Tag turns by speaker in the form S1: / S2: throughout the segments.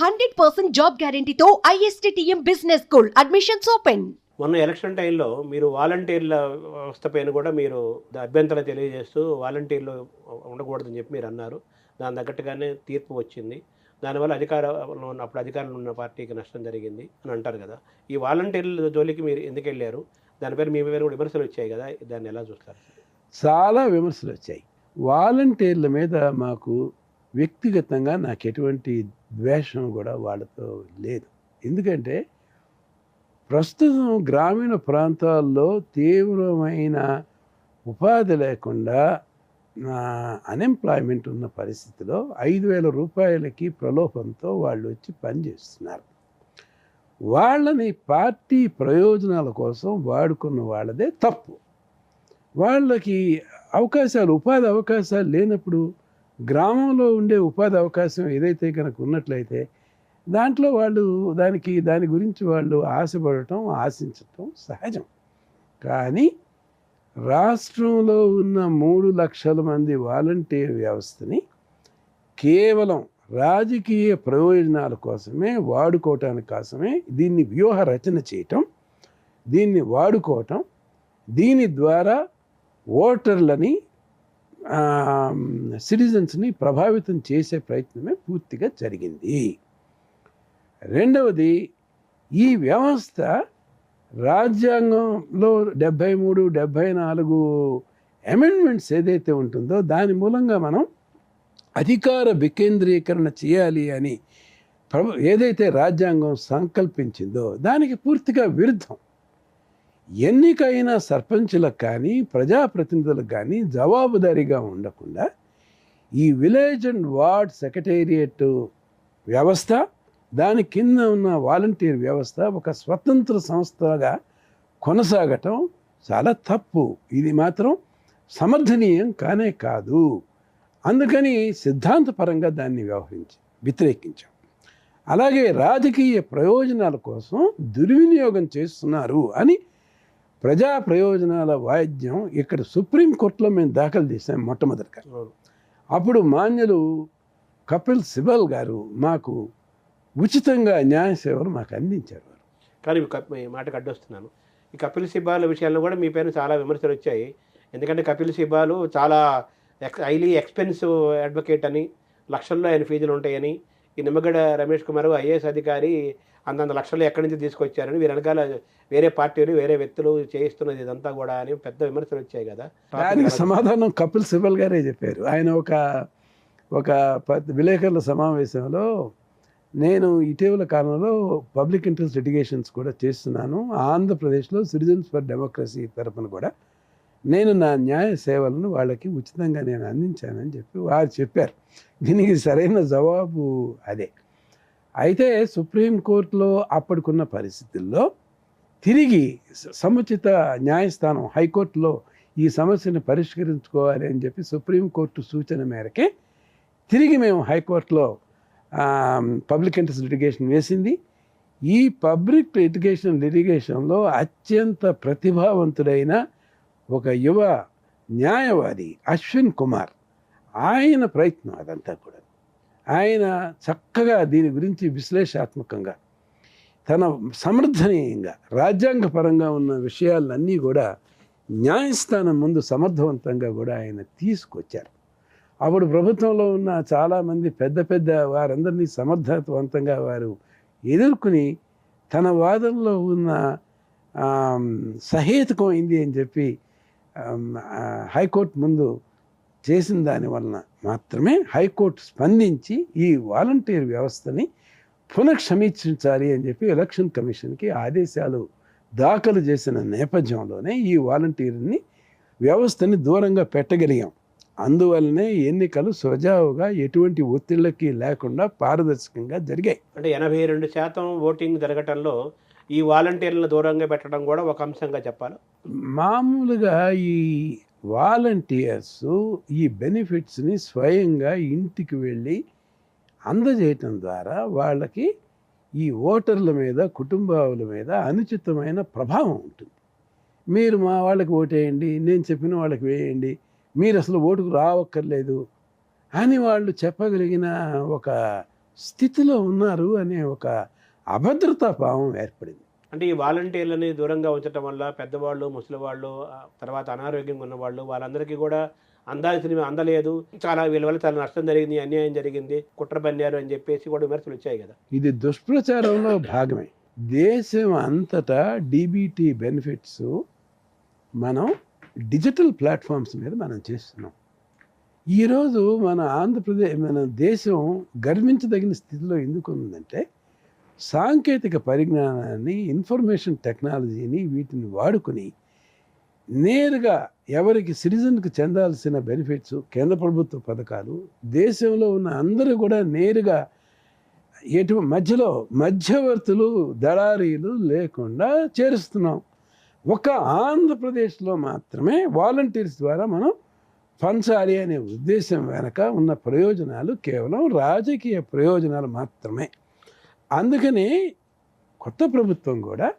S1: Hundred percent job గ్యారంటీతో ISTTM business school admissions open.
S2: మొన్న election టైంలో మీరు వాలంటీర్ల వ్యవస్థ పైన కూడా మీరు అభ్యంతరం తెలియజేస్తూ వాలంటీర్లు ఉండకూడదని చెప్పి మీరు అన్నారు. దాని తగ్గట్టుగానే తీర్పు వచ్చింది. దానివల్ల అధికారంలో ఉన్న అప్పుడు అధికారంలో ఉన్న పార్టీకి నష్టం జరిగింది అని అంటారు కదా. ఈ వాలంటీర్ల జోలికి మీరు ఎందుకు వెళ్ళారు? దానిపైన మీ మీద కూడా విమర్శలు వచ్చాయి కదా. దాన్ని ఎలా చూస్తారు?
S3: చాలా విమర్శలు వచ్చాయి. వాలంటీర్ల మీద మాకు వ్యక్తిగతంగా నాకు ఎటువంటి ద్వేషం కూడా వాళ్ళతో లేదు. ఎందుకంటే ప్రస్తుతం గ్రామీణ ప్రాంతాల్లో తీవ్రమైన ఉపాధి లేకుండా అన్ఎంప్లాయ్మెంట్ ఉన్న పరిస్థితిలో ఐదు వేల రూపాయలకి ప్రలోభంతో వాళ్ళు వచ్చి పనిచేస్తున్నారు వాళ్ళని పార్టీ ప్రయోజనాల కోసం వాడుకున్న వాళ్ళదే తప్పు. వాళ్ళకి అవకాశాలు ఉపాధి అవకాశాలు లేనప్పుడు గ్రామంలో ఉండే ఉపాధి అవకాశం ఏదైతే కనుక ఉన్నట్లయితే దాంట్లో వాళ్ళు దానికి దాని గురించి వాళ్ళు ఆశపడటం ఆశించటం సహజం. కానీ రాష్ట్రంలో ఉన్న మూడు లక్షల మంది వాలంటీర్ వ్యవస్థని కేవలం రాజకీయ ప్రయోజనాల కోసమే వాడుకోవటానికి కోసమే దీన్ని వ్యూహ రచన చేయటం దీన్ని వాడుకోవటం దీని ద్వారా ఓటర్లని సిటిజన్స్ని ప్రభావితం చేసే ప్రయత్నమే పూర్తిగా జరిగింది. రెండవది ఈ వ్యవస్థ రాజ్యాంగంలో డెబ్భై మూడు డెబ్భై నాలుగు అమెండ్మెంట్స్ ఏదైతే ఉంటుందో దాని మూలంగా మనం అధికార వికేంద్రీకరణ చేయాలి అని ప్రభు ఏదైతే రాజ్యాంగం సంకల్పించిందో దానికి పూర్తిగా విరుద్ధం. ఎన్నికైన సర్పంచులకు కానీ ప్రజాప్రతినిధులకు కానీ జవాబుదారీగా ఉండకుండా ఈ విలేజ్ అండ్ వార్డ్ సెక్రటేరియట్ వ్యవస్థ దాని కింద ఉన్న వాలంటీర్ వ్యవస్థ ఒక స్వతంత్ర సంస్థగా కొనసాగటం చాలా తప్పు. ఇది మాత్రం సమర్థనీయం కానే కాదు. అందుకని సిద్ధాంతపరంగా దాన్ని వ్యవహరించి వ్యతిరేకించాం. అలాగే రాజకీయ ప్రయోజనాల కోసం దుర్వినియోగం చేస్తున్నారు అని ప్రజా ప్రయోజనాల వాయిద్యం ఇక్కడ సుప్రీంకోర్టులో మేము దాఖలు చేసాం మొట్టమొదటిగా. అప్పుడు మాన్యులు కపిల్ సిబల్ గారు మాకు ఉచితంగా న్యాయ సేవలు మాకు అందించారు వారు.
S2: కానీ మాటకు అడ్డొస్తున్నాను. ఈ కపిల్ సిబాల్ విషయాల్లో కూడా మీ పైన చాలా విమర్శలు వచ్చాయి. ఎందుకంటే కపిల్ సిబాలు చాలా ఎక్స్ హైలీ ఎక్స్పెన్సివ్ అడ్వకేట్ అని లక్షల్లో ఆయన ఫీజులు ఉంటాయని ఈ నిమ్మగడ్డ రమేష్ కుమార్ ఐఏఎస్ అధికారి అంతంత లక్షలు ఎక్కడి నుంచి తీసుకొచ్చారని వీరు వెనకాల వేరే పార్టీలు వేరే వ్యక్తులు చేయిస్తున్నది ఇదంతా కూడా అని పెద్ద విమర్శలు వచ్చాయి కదా.
S3: దానికి సమాధానం కపిల్ సిబల్ గారే చెప్పారు. ఆయన ఒక ఒక విలేకరుల సమావేశంలో నేను ఇటీవల కాలంలో పబ్లిక్ ఇంట్రెస్ట్ లిటిగేషన్స్ కూడా చేస్తున్నాను. ఆంధ్రప్రదేశ్లో సిటిజన్స్ ఫర్ డెమోక్రసీ తరపున కూడా నేను నా న్యాయ సేవలను వాళ్ళకి ఉచితంగా నేను అందించానని చెప్పి వారు చెప్పారు. దీనికి సరైన జవాబు అదే. అయితే సుప్రీంకోర్టులో అప్పటికున్న పరిస్థితుల్లో తిరిగి సముచిత న్యాయస్థానం హైకోర్టులో ఈ సమస్యను పరిష్కరించుకోవాలి అని చెప్పి సుప్రీంకోర్టు సూచన మేరకే తిరిగి మేము హైకోర్టులో పబ్లిక్ ఇంట్రెస్ట్ లిటిగేషన్ వేసింది. ఈ పబ్లిక్ ఎడ్యుకేషన్ లిటిగేషన్లో అత్యంత ప్రతిభావంతుడైన ఒక యువ న్యాయవాది అశ్విన్ కుమార్. ఆయన ప్రయత్నం అదంతా కూడా. ఆయన చక్కగా దీని గురించి విశ్లేషాత్మకంగా తన సమర్థనీయంగా రాజ్యాంగపరంగా ఉన్న విషయాలన్నీ కూడా న్యాయస్థానం ముందు సమర్థవంతంగా కూడా ఆయన తీసుకొచ్చారు. అప్పుడు ప్రభుత్వంలో ఉన్న చాలామంది పెద్ద పెద్ద వారందరినీ సమర్థవంతంగా వారు ఎదుర్కొని తన వాదనలో ఉన్న సహేతుకమైంది అని చెప్పి హైకోర్టు ముందు చేసిన దాని వలన మాత్రమే హైకోర్టు స్పందించి ఈ వాలంటీర్ వ్యవస్థని పునఃసమీక్షించాలి అని చెప్పి ఎలక్షన్ కమిషన్కి ఆదేశాలు దాఖలు చేసిన నేపథ్యంలోనే ఈ వాలంటీర్ని వ్యవస్థని దూరంగా పెట్టగలిగాం. అందువల్లనే ఎన్నికలు సజావుగా ఎటువంటి ఒత్తిళ్ళకి లేకుండా పారదర్శకంగా జరిగాయి.
S2: అంటే ఎనభై రెండు శాతం ఓటింగ్ జరగటంలో ఈ వాలంటీర్లను దూరంగా పెట్టడం కూడా ఒక అంశంగా చెప్పాలి?
S3: మామూలుగా ఈ వాలంటీర్స్ ఈ బెనిఫిట్స్ని స్వయంగా ఇంటికి వెళ్ళి అందజేయటం ద్వారా వాళ్ళకి ఈ ఓటర్ల మీద కుటుంబాల మీద అనుచితమైన ప్రభావం ఉంటుంది. మీరు మా వాళ్ళకి ఓటేయండి నేను చెప్పిన వాళ్ళకి వేయండి మీరు అసలు ఓటుకు రావక్కర్లేదు అని వాళ్ళు చెప్పగలిగిన ఒక స్థితిలో ఉన్నారు అనే ఒక అభద్రతా భావం ఏర్పడింది.
S2: అంటే ఈ వాలంటీర్లని దూరంగా ఉంచడం వల్ల పెద్దవాళ్ళు ముసలివాళ్ళు తర్వాత అనారోగ్యంగా ఉన్నవాళ్ళు వాళ్ళందరికీ కూడా అందాల్సినవి అందలేదు. చాలా వీళ్ళ వల్ల చాలా నష్టం జరిగింది అన్యాయం జరిగింది కుట్ర పన్నారు అని చెప్పేసి కూడా విమర్శలు వచ్చాయి కదా.
S3: ఇది దుష్ప్రచారంలో భాగమే. దేశం అంతటా డీబీటీ బెనిఫిట్స్ మనం డిజిటల్ ప్లాట్ఫామ్స్ మీద మనం చేస్తున్నాం. ఈరోజు మన ఆంధ్రప్రదేశ్ మన దేశం గర్వించదగిన స్థితిలో ఎందుకు ఉందంటే సాంకేతిక పరిజ్ఞానాన్ని ఇన్ఫర్మేషన్ టెక్నాలజీని వీటిని వాడుకొని నేరుగా ఎవరికి సిటిజన్కి చెందాల్సిన బెనిఫిట్స్ కేంద్ర ప్రభుత్వ పథకాలు దేశంలో ఉన్న అందరూ కూడా నేరుగా ఎటు మధ్యలో మధ్యవర్తులు దళారీలు లేకుండా చేరుస్తున్నాం. ఒక ఆంధ్రప్రదేశ్లో మాత్రమే వాలంటీర్స్ ద్వారా మనం పంచాలి అనే ఉద్దేశం వెనక ఉన్న ప్రయోజనాలు కేవలం రాజకీయ ప్రయోజనాలు మాత్రమే. అందుకని కొత్త ప్రభుత్వం కూడా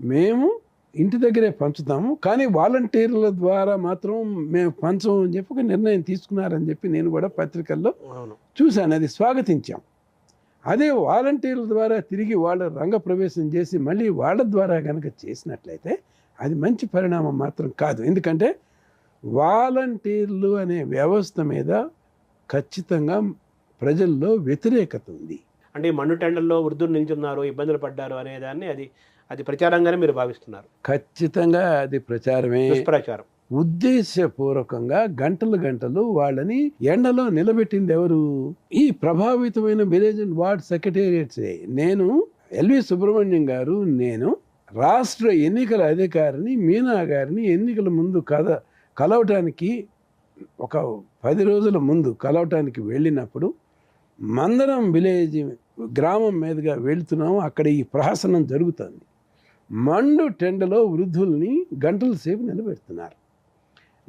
S3: మేము ఇంటి దగ్గరే పంచుతాము కానీ వాలంటీర్ల ద్వారా మాత్రం మేము పంచము అని చెప్పి ఒక నిర్ణయం తీసుకున్నారని చెప్పి నేను కూడా పత్రికల్లో చూశాను అది స్వాగతించాం. అదే వాలంటీర్ల ద్వారా తిరిగి వాళ్ళ రంగ ప్రవేశం చేసి మళ్ళీ వాళ్ళ ద్వారా కనుక చేసినట్లయితే అది మంచి పరిణామం మాత్రం కాదు. ఎందుకంటే వాలంటీర్లు అనే వ్యవస్థ మీద ఖచ్చితంగా ప్రజల్లో వ్యతిరేకత ఉంది.
S2: అంటే ఈ మండు టెండర్లో వృద్ధులు నిల్చున్నారు ఇబ్బందులు పడ్డారు అనే దాన్ని అది అది ప్రచారంగానే మీరు భావిస్తున్నారు.
S3: ఖచ్చితంగా అది ప్రచారమే.
S2: దుష్ప్రచారం.
S3: ఉద్దేశపూర్వకంగా గంటలు గంటలు వాళ్ళని ఎండలో నిలబెట్టింది ఎవరు? ఈ ప్రభావితమైన విలేజ్ అండ్ వార్డ్ సెక్రటేరియట్సే. నేను ఎల్వి సుబ్రహ్మణ్యం గారు నేను రాష్ట్ర ఎన్నికల అధికారిని మీనా గారిని ఎన్నికల ముందు కథ కలవటానికి ఒక పది రోజుల ముందు కలవటానికి వెళ్ళినప్పుడు మందరం విలేజ్ గ్రామం మీదుగా వెళ్తున్నాము. అక్కడ ఈ ప్రహసనం జరుగుతుంది. మండు టెండలో వృద్ధుల్ని గంటల సేపు నిలబెడుతున్నారు.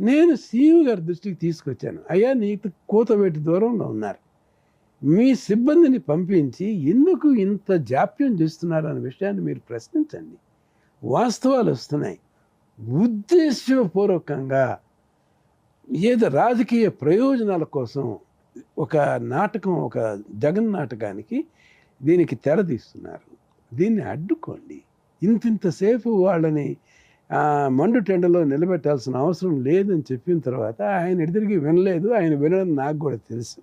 S3: నేను సీఎం గారి దృష్టికి తీసుకొచ్చాను. అయ్యా నీకు కూతవేటి దూరంలో ఉన్నారు. మీ సిబ్బందిని పంపించి ఎందుకు ఇంత జాప్యం చేస్తున్నారు అనే విషయాన్ని మీరు ప్రశ్నించండి. వాస్తవాలు వస్తున్నాయి. ఉద్దేశపూర్వకంగా ఏదో రాజకీయ ప్రయోజనాల కోసం ఒక నాటకం ఒక జగన్ నాటకానికి దీనికి తెరదీస్తున్నారు దీన్ని అడ్డుకోండి. ఇంతింతసేపు వాళ్ళని మండు టెండలో నిలబెట్టాల్సిన అవసరం లేదని చెప్పిన తర్వాత ఆయన ఎదురికి వినలేదు. ఆయన వినడం నాకు కూడా తెలుసు.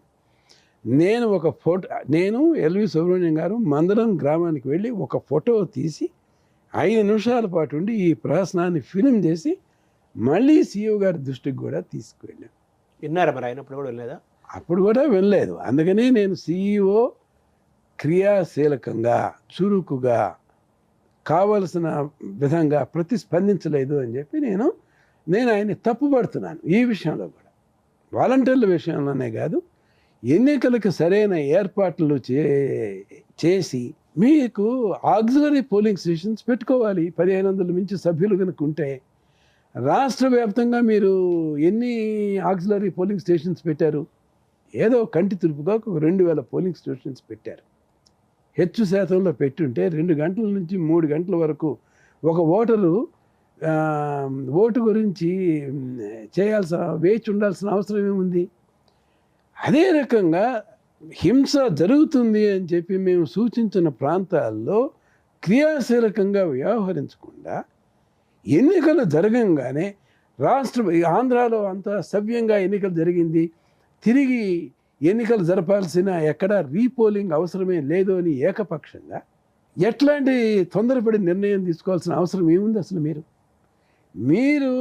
S3: నేను ఒక ఫోటో నేను ఎల్వి సుబ్రహ్మణ్యం గారు మందరం గ్రామానికి వెళ్ళి ఒక ఫోటో తీసి ఐదు నిమిషాల పాటు ఉండి ఈ ప్రహసనాన్ని ఫిలిం చేసి మళ్ళీ సీఈఓ గారి దృష్టికి కూడా తీసుకువెళ్ళాను.
S2: విన్నారా మరి అయినప్పుడు కూడా వెళ్ళలేదా
S3: అప్పుడు కూడా వినలేదు. అందుకని నేను సీఈఓ క్రియాశీలకంగా చురుకుగా కావలసిన విధంగా ప్రతిస్పందించలేదు అని చెప్పి నేను నేను ఆయన్ని తప్పుపడుతున్నాను ఈ విషయంలో కూడా. వాలంటీర్ల విషయంలోనే కాదు ఎన్నికలకు సరైన ఏర్పాట్లు చే చేసి మీకు ఆక్సిలరీ పోలింగ్ స్టేషన్స్ పెట్టుకోవాలి. పదిహేను వందల మించి సభ్యులు కనుక ఉంటే రాష్ట్ర వ్యాప్తంగా మీరు ఎన్ని ఆక్సిలరీ పోలింగ్ స్టేషన్స్ పెట్టారు? ఏదో కంటి తురుపుగా ఒక రెండు వేల పోలింగ్ స్టేషన్స్ పెట్టారు. హెచ్చు శాతంలో పెట్టుంటే రెండు గంటల నుంచి మూడు గంటల వరకు ఒక ఓటరు ఓటు గురించి చేయాల్సిన వేచి ఉండాల్సిన అవసరం ఏముంది? అదే రకంగా హింస జరుగుతుంది అని చెప్పి మేము సూచించిన ప్రాంతాల్లో క్రియాశీలకంగా వ్యవహరించకుండా ఎన్నికలు జరగంగానే రాష్ట్ర ఆంధ్రాలో అంతా సవ్యంగా ఎన్నికలు జరిగింది. తిరిగి ఎన్నికలు జరపాల్సిన ఎక్కడ రీపోలింగ్ అవసరమే లేదు అని ఏకపక్షంగా ఎట్లాంటి తొందరపడి నిర్ణయం తీసుకోవాల్సిన అవసరం ఏముంది అసలు మీరు? మీరు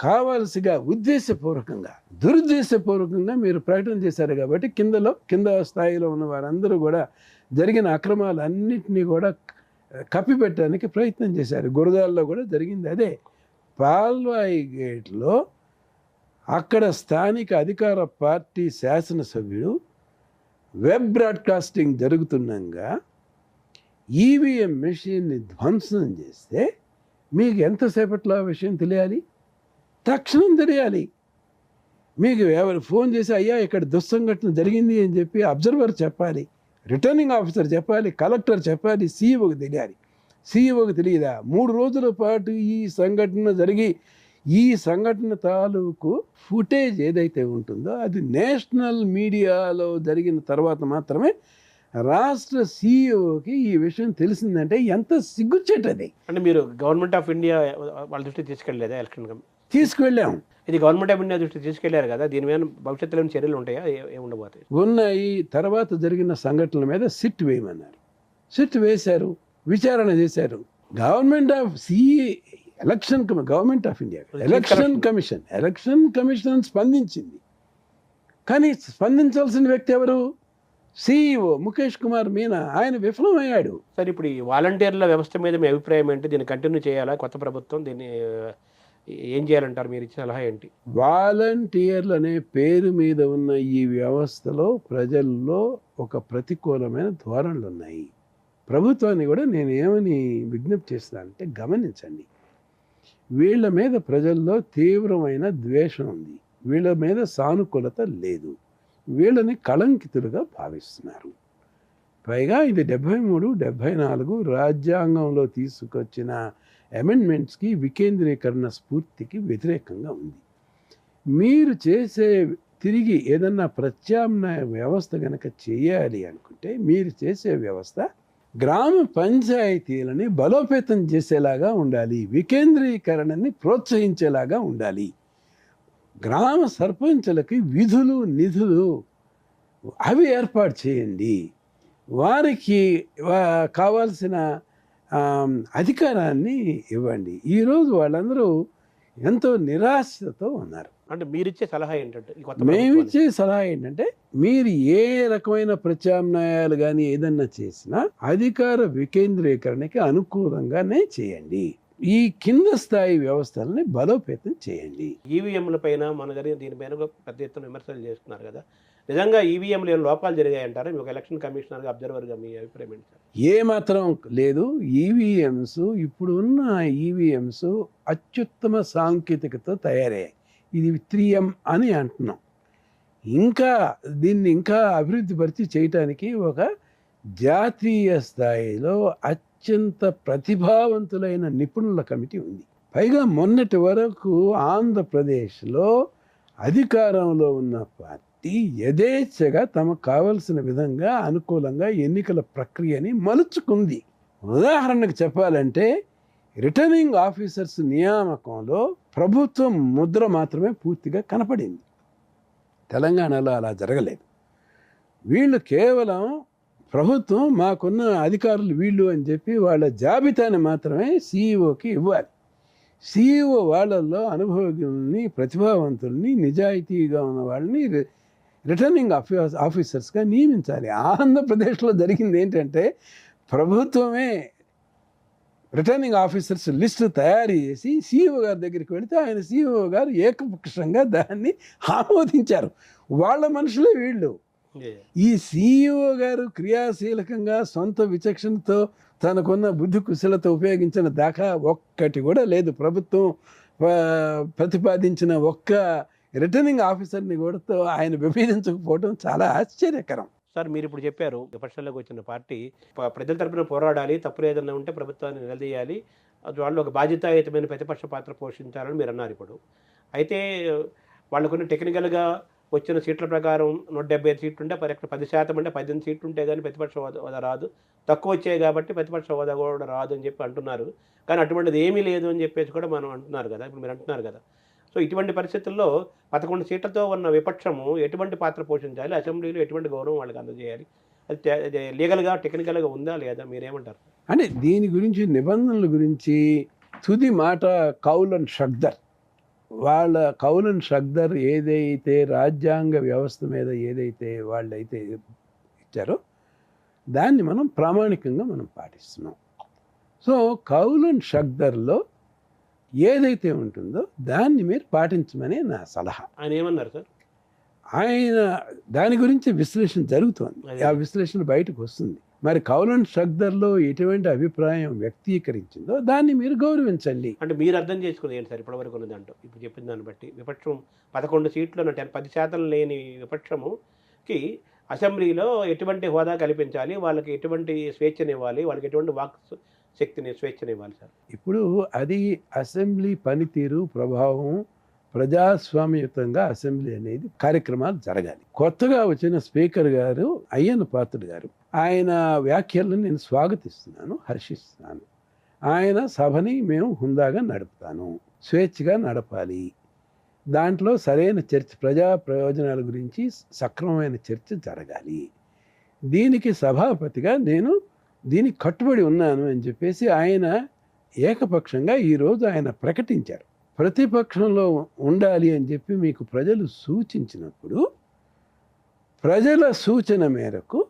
S3: కావాల్సిగా ఉద్దేశపూర్వకంగా దురుద్దేశపూర్వకంగా మీరు ప్రకటన చేశారు కాబట్టి కిందలో కింద స్థాయిలో ఉన్న వారందరూ కూడా జరిగిన అక్రమాలన్నింటినీ కూడా కప్పిపెట్టడానికి ప్రయత్నం చేశారు. గురదాల్లో కూడా జరిగింది అదే. పాల్వాయి గేట్లో అక్కడ స్థానిక అధికార పార్టీ శాసనసభ్యుడు వెబ్ బ్రాడ్కాస్టింగ్ జరుగుతుండగా ఈవీఎం మెషిన్ని ధ్వంసం చేస్తే మీకు ఎంతసేపట్లో ఆ విషయం తెలియాలి? తక్షణం తెలియాలి. మీకు ఎవరు ఫోన్ చేసి అయ్యా ఇక్కడ దుస్సంఘటన జరిగింది అని చెప్పి అబ్జర్వర్ చెప్పాలి రిటర్నింగ్ ఆఫీసర్ చెప్పాలి కలెక్టర్ చెప్పాలి సీఈఓకి తెలియాలి. సీఈఓకి తెలియదా? మూడు రోజుల పాటు ఈ సంఘటన జరిగి ఈ సంఘటన తాలూకు ఫుటేజ్ ఏదైతే ఉంటుందో అది నేషనల్ మీడియాలో జరిగిన తర్వాత మాత్రమే రాష్ట్ర సీఈఓకి ఈ విషయం తెలిసిందంటే ఎంత సిగ్గుచ్చేటది
S2: అంటే మీరు గవర్నమెంట్ ఆఫ్ ఇండియా వాళ్ళ దృష్టికి తీసుకెళ్ళలేదా ఎలక్షన్ కమి-
S3: తీసుకువెళ్ళాం
S2: ఇది గవర్నమెంట్ ఆఫ్ ఇండియా దృష్టికి తీసుకెళ్ళారు కదా దీని మీద భవిష్యత్తులో చర్యలు ఉంటాయా? ఏ- ఏ ఉండబోతాయి?
S3: ఉన్నాయి. తర్వాత జరిగిన సంఘటనల మీద సిట్ వేయమన్నారు. సిట్ వేశారు విచారణ చేశారు. Government of CE election government of India election commission election commission స్పందించింది. కానీ స్పందించాల్సిన వ్యక్తి ఎవరు? సిఇఓ ముఖేష్ కుమార్ మీనా. ఆయన విఫలమయ్యాడు.
S2: సార్ ఇప్పుడు ఈ వాలంటీర్ల వ్యవస్థ మీద మీ అభిప్రాయం ఏంటి? దీన్ని కంటిన్యూ చేయాలా? కొత్త ప్రభుత్వం దీన్ని ఏం చేయాలంటారు? మీరు ఇచ్చిన సలహా ఏంటి?
S3: వాలంటీర్లు అనే పేరు మీద ఉన్న ఈ వ్యవస్థలో ప్రజల్లో ఒక ప్రతికూలమైన ధోరణులు ఉన్నాయి ప్రభుత్వాన్ని కూడా నేను ఏమని విజ్ఞప్తి చేస్తానంటే గమనించండి. వీళ్ళ మీద ప్రజల్లో తీవ్రమైన ద్వేషం ఉంది. వీళ్ళ మీద సానుకూలత లేదు. వీళ్ళని కళంకితులుగా భావిస్తున్నారు. పైగా ఇది డెబ్భై మూడు డెబ్భై నాలుగు రాజ్యాంగంలో తీసుకొచ్చిన అమెండ్మెంట్స్కి వికేంద్రీకరణ స్ఫూర్తికి వ్యతిరేకంగా ఉంది. మీరు చేసే తిరిగి ఏదన్నా ప్రత్యామ్నాయ వ్యవస్థ కనుక చేయాలి అనుకుంటే మీరు చేసే వ్యవస్థ గ్రామ పంచాయతీలని బలోపేతం చేసేలాగా ఉండాలి వికేంద్రీకరణని ప్రోత్సహించేలాగా ఉండాలి. గ్రామ సర్పంచులకి విధులు నిధులు అవి ఏర్పాటు చేయండి. వారికి కావాల్సిన అధికారాన్ని ఇవ్వండి. ఈరోజు వాళ్ళందరూ ఎంతో నిరాశతో ఉన్నారు.
S2: అంటే మీరు ఇచ్చే సలహా ఏంటంటే
S3: మేము? ఇచ్చే సలహా ఏంటంటే మీరు ఏ రకమైన ప్రత్యామ్నాయాలు కానీ ఏదన్నా చేసినా అధికార వికేంద్రీకరణకి అనుకూలంగానే చేయండి. ఈ కింద స్థాయి వ్యవస్థలని బలోపేతం చేయండి.
S2: ఈవీఎంల పైన మన జరిగిన దీనిపైన పెద్ద ఎత్తున విమర్శలు చేస్తున్నారు కదా. నిజంగా ఈవీఎంలు ఏమైనా లోపాలు జరిగాయంటారా? మీ ఒక ఎలక్షన్ కమిషనర్గా అబ్జర్వర్గా మీ అభిప్రాయం ఏంటి
S3: ఏ మాత్రం లేదు. ఈవీఎంస్ ఇప్పుడు ఉన్న ఈవీఎంస్ అత్యుత్తమ సాంకేతికతో తయారయ్యాయి. ఇది త్రీ ఎం అని అంటున్నాం. ఇంకా దీన్ని ఇంకా అభివృద్ధిపరిచి చేయటానికి ఒక జాతీయ స్థాయిలో అత్యంత ప్రతిభావంతులైన నిపుణుల కమిటీ ఉంది. పైగా మొన్నటి వరకు ఆంధ్రప్రదేశ్లో అధికారంలో ఉన్న పార్టీ యథేచ్ఛగా తమకు కావలసిన విధంగా అనుకూలంగా ఎన్నికల ప్రక్రియని మలుచుకుంది. ఉదాహరణకు చెప్పాలంటే రిటర్నింగ్ ఆఫీసర్స్ నియామకంలో ప్రభుత్వం ముద్ర మాత్రమే పూర్తిగా కనపడింది. తెలంగాణలో అలా జరగలేదు. వీళ్ళు కేవలం ప్రభుత్వం మాకున్న అధికారులు వీళ్ళు అని చెప్పి వాళ్ళ జాబితాని మాత్రమే సీఈఓకి ఇవ్వాలి. సీఈఓ వాళ్ళల్లో అనుభవజ్ఞుల్ని ప్రతిభావంతుల్ని నిజాయితీగా ఉన్న వాళ్ళని రి- రిటర్నింగ్ ఆఫీ- ఆఫీసర్స్గా నియమించాలి. ఆంధ్రప్రదేశ్లో జరిగింది ఏంటంటే ప్రభుత్వమే రిటర్నింగ్ ఆఫీసర్స్ లిస్ట్ తయారు చేసి సీఈఓ గారి దగ్గరికి వెళితే ఆయన సీఈఓ గారు ఏకపక్షంగా దాన్ని ఆమోదించారు. వాళ్ళ మనుషులే వీళ్ళు. ఈ సీఈఓ గారు క్రియాశీలకంగా సొంత విచక్షణతో తనకున్న బుద్ధి కుశలత ఉపయోగించిన దాకా ఒక్కటి కూడా లేదు. ప్రభుత్వం ప్రతిపాదించిన ఒక్క రిటర్నింగ్ ఆఫీసర్ని కూడా ఆయన విభేదించకపోవడం చాలా ఆశ్చర్యకరం.
S2: సార్ మీరు ఇప్పుడు చెప్పారు విపక్షంలోకి వచ్చిన పార్టీ ప్రజల తరపున పోరాడాలి తప్పులు ఏదైనా ఉంటే ప్రభుత్వాన్ని నిలదీయాలి వాళ్ళు ఒక బాధ్యతాయుతమైన ప్రతిపక్ష పాత్ర పోషించాలని మీరు అన్నారు ఇప్పుడు. అయితే వాళ్ళకున్న టెక్నికల్గా వచ్చిన సీట్ల ప్రకారం నూట డెబ్బై ఐదు సీట్లు ఉంటే పది పది శాతం అంటే పద్దెనిమిది సీట్లు ఉంటే కానీ ప్రతిపక్ష హోదా రాదు. తక్కువ వచ్చాయి కాబట్టి ప్రతిపక్ష హోదా కూడా రాదు అని చెప్పి అంటున్నారు. కానీ అటువంటిది ఏమీ లేదు అని చెప్పేసి కూడా మనం అంటున్నారు కదా ఇప్పుడు మీరు అంటున్నారు కదా. సో ఇటువంటి పరిస్థితుల్లో పదకొండు సీట్లతో ఉన్న విపక్షము ఎటువంటి పాత్ర పోషించాలి? అసెంబ్లీలో ఎటువంటి గౌరవం వాళ్ళకి అందజేయాలి? అది లీగల్గా టెక్నికల్గా ఉందా లేదా? మీరేమంటారు?
S3: అంటే దీని గురించి నిబంధనల గురించి తుది మాట కౌలన్ షగ్దర్ వాళ్ళ కౌలన్ షగ్దర్ ఏదైతే రాజ్యాంగ వ్యవస్థ మీద ఏదైతే వాళ్ళైతే ఇచ్చారో దాన్ని మనం ప్రామాణికంగా మనం పాటిస్తున్నాం. సో కౌలన్ షగ్దర్లో ఏదైతే ఉంటుందో దాన్ని మీరు పాటించమని నా సలహా.
S2: ఆయన ఏమన్నారు సార్?
S3: ఆయన దాని గురించి విశ్లేషణ జరుగుతోంది. ఆ విశ్లేషణ బయటకు వస్తుంది. మరి కౌలన్ షగ్దర్లో ఎటువంటి అభిప్రాయం వ్యక్తీకరించిందో దాన్ని మీరు గౌరవించండి.
S2: అంటే మీరు అర్థం చేసుకున్నది ఏంటి సార్ ఇప్పటివరకు ఉన్నది అంటూ? ఇప్పుడు చెప్పిన దాన్ని బట్టి విపక్షం పదకొండు సీట్లు టెన్ పది శాతం లేని విపక్షముకి అసెంబ్లీలో ఎటువంటి హోదా కల్పించాలి వాళ్ళకి ఎటువంటి స్వేచ్ఛనివ్వాలి వాళ్ళకి ఎటువంటి వాక్ శక్తిని స్వేచ్ఛని ఇవ్వాలి సార్.
S3: ఇప్పుడు అది అసెంబ్లీ పనితీరు ప్రభావం ప్రజాస్వామ్యయుతంగా అసెంబ్లీ అనేది కార్యక్రమాలు జరగాలి. కొత్తగా వచ్చిన స్పీకర్ గారు అయ్యన్న పాత్రుడు గారు ఆయన వ్యాఖ్యలను నేను స్వాగతిస్తున్నాను హర్షిస్తున్నాను ఆయన సభని మేము హుందాగా నడుపుతాను స్వేచ్ఛగా నడపాలి. దాంట్లో సరైన చర్చ ప్రజా ప్రయోజనాల గురించి సక్రమమైన చర్చ జరగాలి. దీనికి సభాపతిగా నేను దీనికి కట్టుబడి ఉన్నాను అని చెప్పేసి ఆయన ఏకపక్షంగా ఈరోజు ఆయన ప్రకటించారు. ప్రతిపక్షంలో ఉండాలి అని చెప్పి మీకు ప్రజలు సూచించినప్పుడు ప్రజల సూచన మేరకు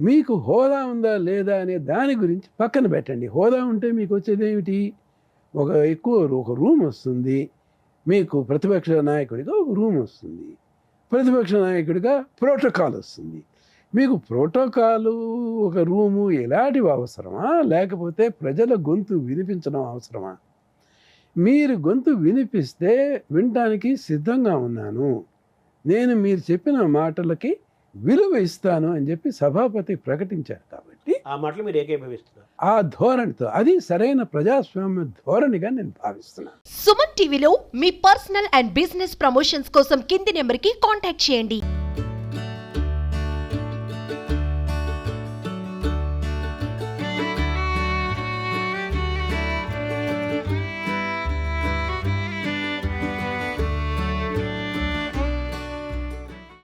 S3: మీకు హోదా ఉందా లేదా అనే దాని గురించి పక్కన పెట్టండి. హోదా ఉంటే మీకు వచ్చేది ఏమిటి? ఒక ఎక్కువ ఒక రూమ్ వస్తుంది. మీకు ప్రతిపక్ష నాయకుడిగా ఒక రూమ్ వస్తుంది. ప్రతిపక్ష నాయకుడిగా ప్రోటోకాల్ వస్తుంది. మీకు ప్రోటోకాలు ఒక రూము ఎలాంటివి అవసరమా? లేకపోతే ప్రజల గొంతు వినిపించడం అవసరమా? మీరు గొంతు వినిపిస్తే వినటానికి సిద్ధంగా ఉన్నాను. నేను మీరు చెప్పిన మాటలకి విలువ ఇస్తాను అని చెప్పి సభాపతి ప్రకటించారు కాబట్టి
S2: ఆ మాటలు మీరు ఏకీభవిస్తున్నారు.
S3: ఆ ధోరణితో అది సరైన ప్రజాస్వామ్య ధోరణిగా నేను భావిస్తున్నాను.
S1: సుమన్ టీవీలో మీ పర్సనల్ అండ్ బిజినెస్ ప్రమోషన్స్ కోసం కింది నెంబర్కి కాంటాక్ట్ చేయండి.